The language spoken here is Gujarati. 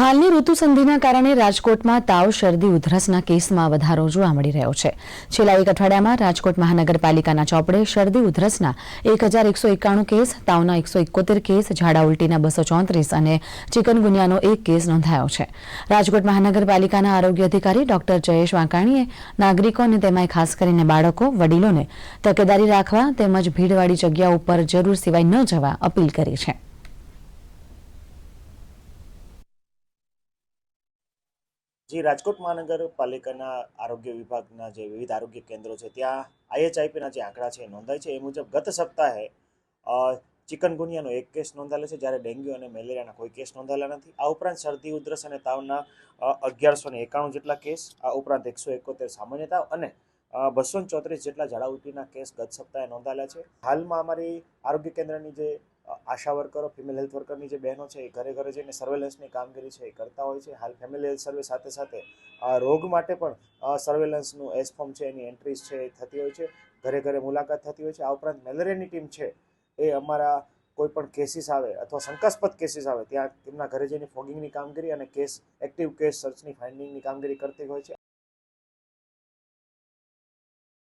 હાલની ઋતુસંધિના કારણે રાજકોટમાં તાવ, શરદી, ઉધરસના કેસમાં વધારો જોવા મળી રહ્યો છે. છેલ્લા એક અઠવાડિયામાં રાજકોટ મહાનગરપાલિકાના ચોપડે શરદી, ઉધરસના એક હજાર એકસો એકાણું કેસ, તાવના એકસો એકોતેર કેસ, ઝાડા ઉલટીના બસો ચોત્રીસ અને ચિકનગુનિયાનો એક કેસ નોંધાયો છે. રાજકોટ મહાનગરપાલિકાના આરોગ્ય અધિકારી ડોક્ટર જયેશ વાંકાણીએ નાગરિકો અને તેમાંય ખાસ કરીને બાળકો, વડીલોને તકેદારી રાખવા તેમજ ભીડવાળી જગ્યા ઉપર જરૂર સિવાય ન જવા અપીલ કરી છે. જે રાજકોટ મહાનગરપાલિકાના આરોગ્ય વિભાગના જે વિવિધ આરોગ્ય કેન્દ્રો છે, ત્યાં આઈએચઆઈપીના જે આંકડા છે એ નોંધાય છે. એ મુજબ ગત સપ્તાહે ચિકનગુનિયાનો એક કેસ નોંધાયેલો છે, જ્યારે ડેન્ગ્યુ અને મેલેરિયાના કોઈ કેસ નોંધાયેલા નથી. આ ઉપરાંત શરદી, ઉધરસ અને તાવના અગિયારસો ને એકાણું જેટલા કેસ, આ ઉપરાંત એકસો એકોતેર સામાન્ય તાવ અને બસો ચોત્રીસ જેટલા ઝાડા ઉલટીના કેસ ગત સપ્તાહે નોંધાયેલા છે. હાલમાં અમારી આરોગ્ય કેન્દ્રની જે આશા વર્કરો, ફિમેલ હેલ્થ વર્કરની જે બહેનો છે એ ઘરે ઘરે જઈને સર્વેલન્સની કામગીરી છે એ કરતા હોય છે. હાલ ફેમિલી હેલ્થ સર્વે સાથે સાથે રોગ માટે પણ સર્વેલન્સનું એસ ફોર્મ છે, એની એન્ટ્રીઝ છે એ થતી હોય છે. ઘરે ઘરે મુલાકાત થતી હોય છે. આ ઉપરાંત મેલેરિયાની ટીમ છે એ અમારા કોઈ પણ કેસીસ આવે અથવા શંકાસ્પદ કેસીસ આવે ત્યાં તેમના ઘરે જઈને ફોગિંગની કામગીરી અને કેસ એક્ટિવ કેસ સર્ચની ફાઇન્ડિંગની કામગીરી કરતી હોય છે.